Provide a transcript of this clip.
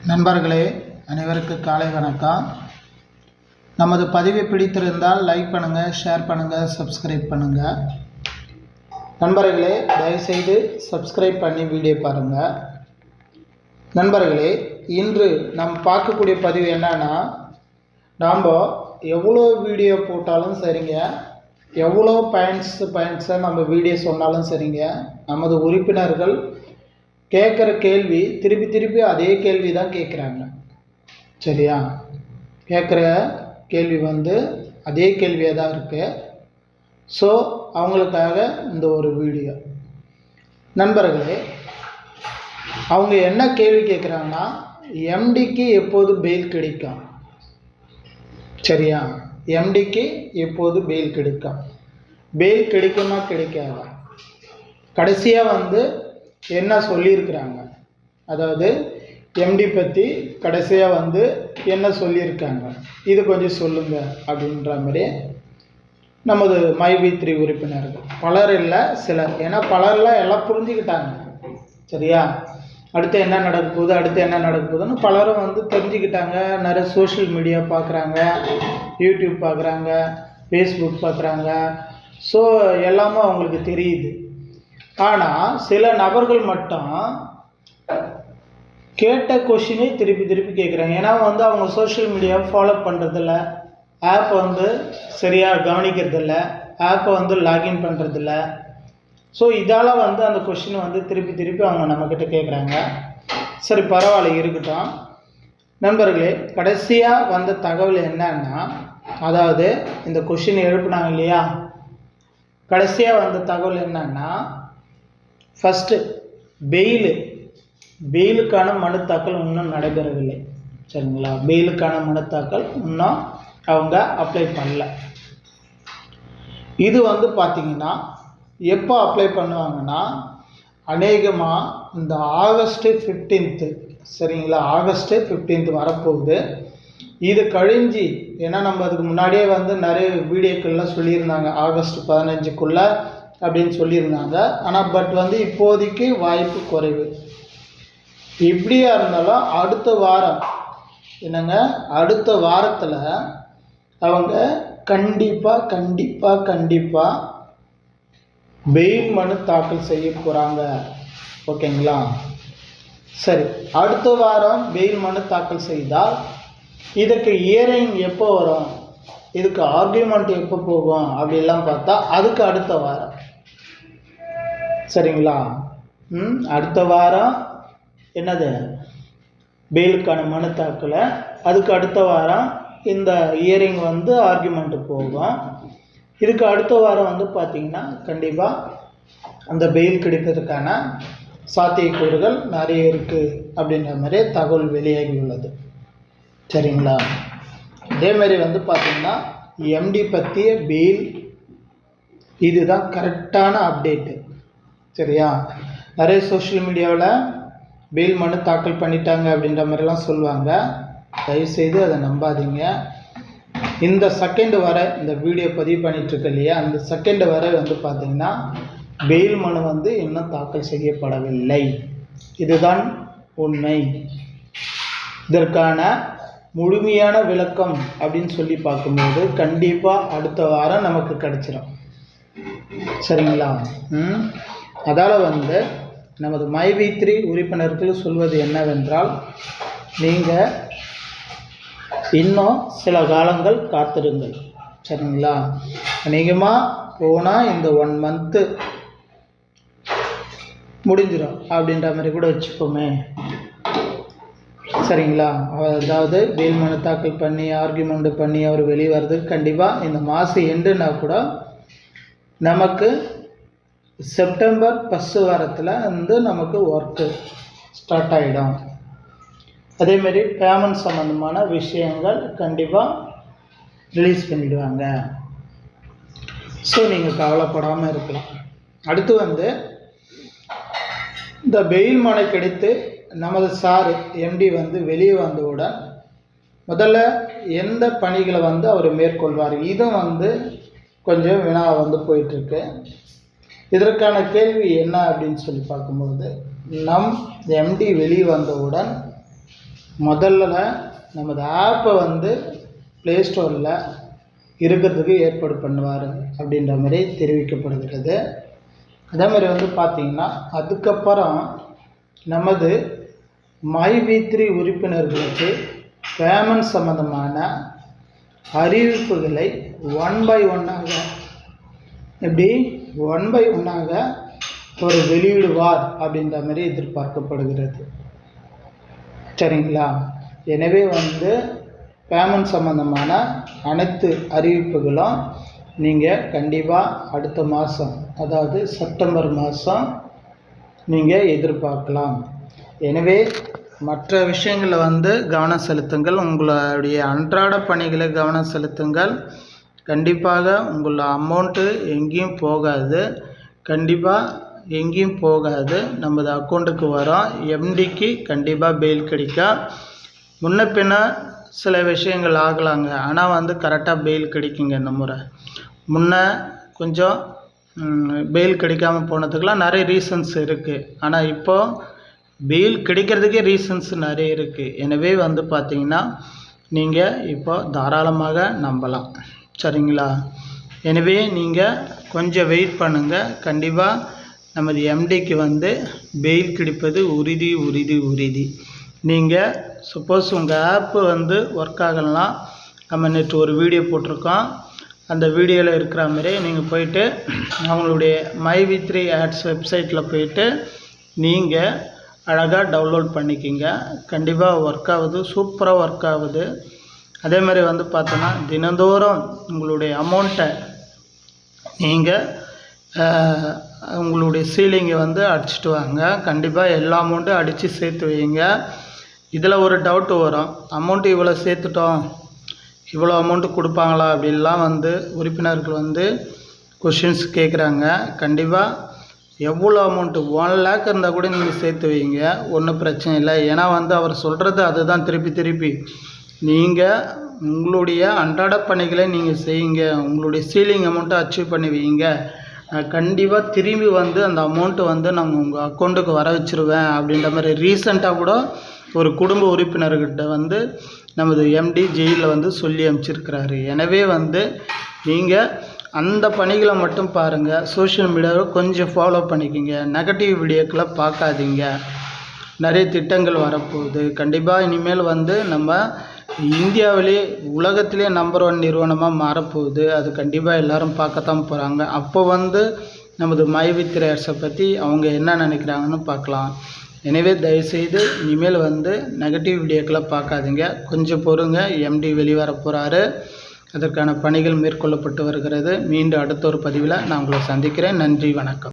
நண்பர்களே அனைவருக்கு காலை வணக்கம். நமது பதிவை பிடித்திருந்தால் லைக் பண்ணுங்கள் ஷேர் பண்ணுங்கள் சப்ஸ்கிரைப் பண்ணுங்கள் நண்பர்களே தயவுசெய்து சப்ஸ்கிரைப் பண்ணி வீடியோ பாருங்கள் நண்பர்களே இன்று நாம் பார்க்கக்கூடிய பதிவு என்னன்னா நாம் எவ்வளோ வீடியோ போட்டாலும் சரிங்க எவ்வளோ பாயிண்ட்ஸ் பாயிண்ட்ஸை நம்ம வீடியோ சொன்னாலும் சரிங்க நமது உறுப்பினர்கள் கேட்குற கேள்வி திருப்பி திருப்பி அதே கேள்வி தான் கேட்குறாங்க சரியா? கேட்குற கேள்வி வந்து அதே கேள்வியாக தான் இருக்குது ஸோ அவங்களுக்காக இந்த ஒரு வீடியோ. நண்பர்களே அவங்க என்ன கேள்வி கேட்குறாங்கன்னா எம்டிக்கு எப்போது பெயில் கிடைக்கும்? சரியா? எம்டிக்கு எப்போது பெயில் கிடைக்கும்? பெயில் கிடைக்குமா கிடைக்காதா? கடைசியாக வந்து என்ன சொல்லியிருக்கிறாங்க? அதாவது எம்டி பற்றி கடைசியாக வந்து என்ன சொல்லியிருக்காங்க? இது கொஞ்சம் சொல்லுங்கள் அப்படின்ற மாதிரி நமது மைவி த்ரீ உறுப்பினர்கள். பலர் இல்லை சிலர். ஏன்னா பலர்லாம் எல்லாம் புரிஞ்சுக்கிட்டாங்க. சரியா? அடுத்து என்ன நடக்க போகுது அடுத்து என்ன நடக்க போகுதுன்னு பலரும் வந்து தெரிஞ்சுக்கிட்டாங்க. நிறைய சோஷியல் மீடியா பார்க்குறாங்க யூடியூப் பார்க்குறாங்க ஃபேஸ்புக் பார்க்குறாங்க ஸோ எல்லாமே அவங்களுக்கு தெரியுது. ஆனால் சில நபர்கள் மட்டும் கேட்ட கொஷினே திருப்பி திருப்பி கேட்குறாங்க ஏன்னா வந்து அவங்க சோஷியல் மீடியாவை ஃபாலோ பண்ணுறதில்ல ஆப்பை வந்து சரியாக கவனிக்கிறதில்ல. ஆப்பை வந்து லாகின் பண்ணுறதில்ல ஸோ இதால் வந்து அந்த கொஷின் வந்து திருப்பி திருப்பி அவங்க நம்மக்கிட்ட கேட்குறாங்க சரி பரவாயில்ல இருக்கட்டும். நண்பர்களே கடைசியாக வந்த தகவல் என்னன்னா அதாவது இந்த கொஷின் எழுப்புனாங்க இல்லையா? கடைசியாக வந்த தகவல் என்னன்னா ஃபஸ்ட்டு பெயிலு பெயிலுக்கான மனு தாக்கல் இன்னும் நடைபெறவில்லை. சரிங்களா? பெயிலுக்கான மனு தாக்கல் இன்னும் அவங்க அப்ளை பண்ணல. இது வந்து பார்த்திங்கன்னா எப்போ அப்ளை பண்ணுவாங்கன்னா அநேகமாக இந்த ஆகஸ்ட்டு ஃபிஃப்டீன்த்து சரிங்களா? ஆகஸ்ட்டு ஃபிஃப்டீன்த் வரப்போகுது. இது கழிஞ்சு ஏன்னா நம்ம அதுக்கு முன்னாடியே வந்து நிறைய வீடியோக்கள்லாம் சொல்லியிருந்தாங்க. ஆகஸ்ட் பதினஞ்சுக்குள்ளே அப்படின்னு சொல்லியிருந்தாங்க. ஆனால் பட் வந்து இப்போதைக்கு வாய்ப்பு குறைவு. இப்படியாக இருந்தாலும் அடுத்த வாரம் என்னங்க? அடுத்த வாரத்தில் அவங்க கண்டிப்பாக கண்டிப்பாக கண்டிப்பாக பெயில் மனு தாக்கல் செய்ய போகிறாங்க ஓகேங்களா? சரி அடுத்த வாரம் பெயில் மனு தாக்கல் செய்தால் இதுக்கு இயரிங் எப்போ வரும்? இதுக்கு ஆர்கியூமெண்ட் எப்போ போகும்? அப்படிலாம் பார்த்தா அதுக்கு அடுத்த வாரம். சரிங்களா? ம் அடுத்த வாரம் என்னது? பெயிலுக்கான மனு தாக்கலை. அதுக்கு அடுத்த வாரம் இந்த இயரிங் வந்து ஆர்குமெண்ட்டு போகும். இதுக்கு அடுத்த வாரம் வந்து பார்த்திங்கன்னா கண்டிப்பாக அந்த பெயில் கிடைப்பதற்கான சாத்தியக்கூறுகள் நிறைய இருக்குது அப்படின்ற மாதிரி தகவல் வெளியாகி உள்ளது. சரிங்களா? அதேமாரி வந்து பார்த்திங்கன்னா எம்டி பற்றிய பெயில் இதுதான் கரெக்டான அப்டேட்டு சரியா? நிறைய சோஷியல் மீடியாவில் பெயில் மனு தாக்கல் பண்ணிட்டாங்க அப்படின்ற மாதிரிலாம் சொல்லுவாங்க. தயவுசெய்து அதை நம்பாதீங்க. இந்த செகண்ட் வர இந்த வீடியோ பதிவு பண்ணிகிட்ருக்கு இல்லையா? அந்த செகண்ட் வர வந்து பார்த்திங்கன்னா பெயில் மனு வந்து இன்னும் தாக்கல் செய்யப்படவில்லை. இதுதான் உண்மை. இதற்கான முழுமையான விளக்கம் அப்படின்னு சொல்லி பார்க்கும்போது கண்டிப்பாக அடுத்த வாரம் நமக்கு கிடச்சிரும். சரிங்களா? ம்? அதால் வந்து நமது மைவி த்ரீ உறுப்பினர்கள் சொல்வது என்னவென்றால் நீங்கள் இன்னும் சில காலங்கள் காத்திருங்கள். சரிங்களா? அநேகமாக போனால் இந்த ஒன் மந்த்து முடிஞ்சிடும் அப்படின்ற மாதிரி கூட வச்சுப்போமே சரிங்களா? அதாவது வேல் மனு தாக்கல் பண்ணி ஆர்கியூமெண்ட் பண்ணி அவர் வெளியே வர்றதுக்கு கண்டிப்பாக இந்த மாதம் எண்டுனா கூட நமக்கு செப்டம்பர் ஃபஸ்ட்டு வாரத்தில் வந்து நமக்கு ஒர்க்கு ஸ்டார்ட் ஆகிடும் அதேமாரி பேமெண்ட் சம்மந்தமான விஷயங்கள் கண்டிப்பாக ரிலீஸ் பண்ணிவிடுவாங்க ஸோ நீங்கள் கவலைப்படாமல் இருக்கலாம். அடுத்து வந்து இந்த பெயில் மனை கிடைத்து நமது சார் எம்டி வந்து வெளியே வந்தவுடன் முதல்ல எந்த பணிகளை வந்து அவர் மேற்கொள்வார்? இதுவும் வந்து கொஞ்சம் வினா வந்து போயிட்டுருக்கு இதற்கான கேள்வி என்ன அப்படின்னு சொல்லி பார்க்கும்போது நம் எம்டி வெளியே வந்தவுடன் முதல்ல நமது ஆப்பை வந்து ப்ளே ஸ்டோரில் இருக்கிறதுக்கு ஏற்பாடு பண்ணுவார் அப்படின்ற மாதிரி தெரிவிக்கப்படுகிறது. அதே மாதிரி வந்து பார்த்திங்கன்னா அதுக்கப்புறம் நமது மை வி த்ரீ உறுப்பினர்களுக்கு பேமெண்ட் சம்மந்தமான அறிவிப்புகளை ஒன் பை ஒன்னாக எப்படி? ஒன் பை ஒன்னாக ஒரு வெளியிடுவார் அப்படின்ற மாதிரி எதிர்பார்க்கப்படுகிறது. சரிங்களா? எனவே வந்து பேமெண்ட் சம்மந்தமான அனைத்து அறிவிப்புகளும் நீங்கள் கண்டிப்பாக அடுத்த மாதம் அதாவது செப்டம்பர் மாதம் நீங்கள் எதிர்பார்க்கலாம். எனவே மற்ற விஷயங்களில் வந்து கவனம் செலுத்துங்கள். உங்களுடைய அன்றாட பணிகளை கவனம் செலுத்துங்கள். கண்டிப்பாக உங்கள் அமௌண்ட்டு எங்கேயும் போகாது. கண்டிப்பாக எங்கேயும் போகாது. நமது அக்கௌண்ட்டுக்கு வரும். எம்டிக்கு கண்டிப்பாக பெயில் கிடைக்கும். முன்ன பின்ன சில விஷயங்கள் ஆகலாங்க. ஆனால் வந்து கரெக்டாக பெயில் கிடைக்குங்க இந்த முறை. முன்ன கொஞ்சம் பெயில் கிடைக்காம போனதுக்கெலாம் நிறைய ரீசன்ஸ் இருக்குது ஆனால் இப்போது பெயில் கிடைக்கிறதுக்கே ரீசன்ஸ் நிறைய இருக்குது எனவே வந்து பார்த்திங்கன்னா நீங்கள் இப்போ தாராளமாக நம்பலாம். சரிங்களா? எனவே நீங்கள் கொஞ்சம் வெயிட் பண்ணுங்கள் கண்டிப்பாக நமது எம்டிக்கு வந்து பெயில் கிடைப்பது உறுதி உறுதி உறுதி. நீங்கள் சப்போஸ் உங்கள் ஆப்பு வந்து ஒர்க் ஆகலாம் நம்ம நேற்று ஒரு வீடியோ போட்டிருக்கோம். அந்த வீடியோவில் இருக்கிற மாதிரி நீங்கள் போயிட்டு அவங்களுடைய மை வி த்ரீ ஆட்ஸ் வெப்சைட்டில் போயிட்டு நீங்கள் அழகாக டவுன்லோட் பண்ணிக்கிங்க. கண்டிப்பாக ஒர்க் ஆகுது சூப்பராக ஒர்க் ஆகுது. அதே மாதிரி வந்து பார்த்தோன்னா தினந்தோறும் உங்களுடைய அமௌண்ட்டை நீங்கள் உங்களுடைய சீலிங்கை வந்து அடிச்சிட்டு வாங்க. கண்டிப்பாக எல்லா அமௌண்ட்டும் அடித்து சேர்த்து வைங்க இதில் ஒரு டவுட்டு வரும். அமௌண்ட்டு இவ்வளோ சேர்த்துட்டோம். இவ்வளோ அமௌண்ட்டு கொடுப்பாங்களா அப்படின்லாம் வந்து உறுப்பினர்கள் வந்து கொஷின்ஸ் கேட்குறாங்க கண்டிப்பாக எவ்வளோ அமௌண்ட்டு ஒன் லேக் இருந்தால் கூட நீங்கள் சேர்த்து வைங்க ஒன்றும் பிரச்சனை இல்லை. ஏன்னா வந்து அவர் சொல்கிறது அதுதான். திருப்பி திருப்பி. நீங்கள் உங்களுடைய அன்றாட பணிகளை நீங்கள் செய்யுங்க. உங்களுடைய சீலிங் அமௌண்ட்டை அச்சீவ் பண்ணி வைங்க கண்டிப்பாக திரும்பி வந்து அந்த அமௌண்ட்டு வந்து நாங்கள் உங்கள் அக்கௌண்ட்டுக்கு வர வச்சுருவேன் அப்படின்ற மாதிரி ரீசெண்டாக கூட ஒரு குடும்ப உறுப்பினர்கிட்ட வந்து நமது எம்டி ஜெயிலில் வந்து சொல்லி அனுப்பிச்சிருக்கிறாரு. எனவே வந்து நீங்கள் அந்த பணிகளை மட்டும் பாருங்கள் சோஷியல் மீடியாவை கொஞ்சம் ஃபாலோ பண்ணிக்கோங்க. நெகட்டிவ் வீடியோக்களை பார்க்காதீங்க. நிறைய திட்டங்கள் வரப்போகுது. கண்டிப்பாக இனிமேல் வந்து நம்ம இந்தியாவிலே உலகத்திலே நம்பர் ஒன் நிறுவனமாக மாறப்போகுது. அது கண்டிப்பாக எல்லோரும் பார்க்கத்தான் போகிறாங்க அப்போ வந்து நமது மைவித்திரேர்ஸை பற்றி அவங்க என்ன நினைக்கிறாங்கன்னு பார்க்கலாம். எனவே தயவுசெய்து இனிமேல் வந்து நெகட்டிவ் வீடியோக்களை பார்க்காதீங்க. கொஞ்சம் பொறுங்க. எம்டி வெளிவர போகிறாரு அதற்கான பணிகள் மேற்கொள்ளப்பட்டு வருகிறது. மீண்டும் அடுத்த ஒரு பதிவில் நான் உங்களை சந்திக்கிறேன். நன்றி. வணக்கம்.